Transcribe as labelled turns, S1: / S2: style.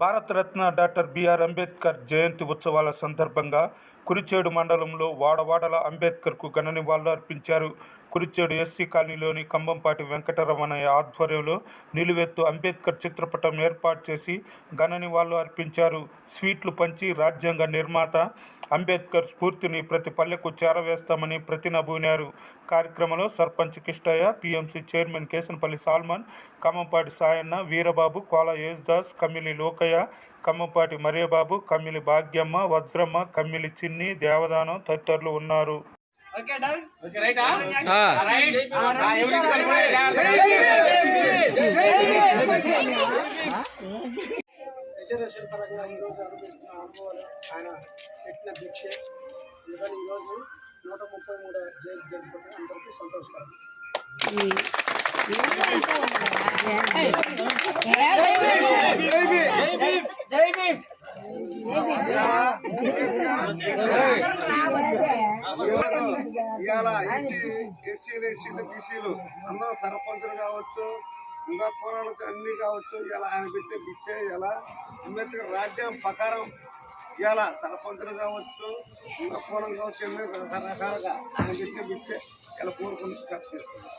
S1: Bharat Ratna doctor B R Ambedkar Jayanti ఉత్సవాల సందర్భంగా కురిచేడు మండలంలో వాడవాడల అంబేద్కర్కు ఘన నివాళులు అర్పించారు కురిచేడు ఎస్సీ కాలనీలోని కంబంపాటి వెంకటరమణయ్య ఆధ్వర్యంలో నిలువెత్తు అంబేద్కర్ చిత్రపటం ఏర్పాటు చేసి ఘన నివాళులు అర్పించారు. స్వీట్లు పంచి రాజ్యాంగ నిర్మాత అంబేద్కర్ స్ఫూర్తిని ప్రతి పల్లెకు చేరవేస్తామని ప్రతినబూనారు. కార్యక్రమంలో sarpanch Kistaiah PMC chairman Kesanapalli Solomon Kammampati Sayanna Veerababu Kola Yesudas Kammili Lokaiah Kammampati Mariyababu Kammili Bhagyamma Vajramma Kammili Chinni Devadanam తదితరులు ఉన్నారు.
S2: రిజర్వేషన్ పరంగా ఈరోజు అనుభవిస్తున్న అనుభవాలు ఆయన పెట్టిన భిక్ష అందుకని ఈరోజు నూట ముప్పై మూడు జైలు జరుపుకుంటే అందరికీ సంతోషకరం
S3: జై భీమ్
S4: ఇవాళ ఎస్సీ ఎస్సీలు ఎస్సీలు బీసీలు అందరూ సర్పంచులు కావచ్చు ఇంకా కులాలు అన్ని కావచ్చు ఇలా ఆయన పెట్టే పిచ్చే ఇలా అంబేద్కర్ రాజ్యం ప్రకారం ఇలా సర్పంచులు కావచ్చు ఇంకా కులం కావచ్చు అన్ని రకరకాలుగా ఆయన పెట్టే పిచ్చే ఇలా కోరుకుని చెప్పేసుకున్నాం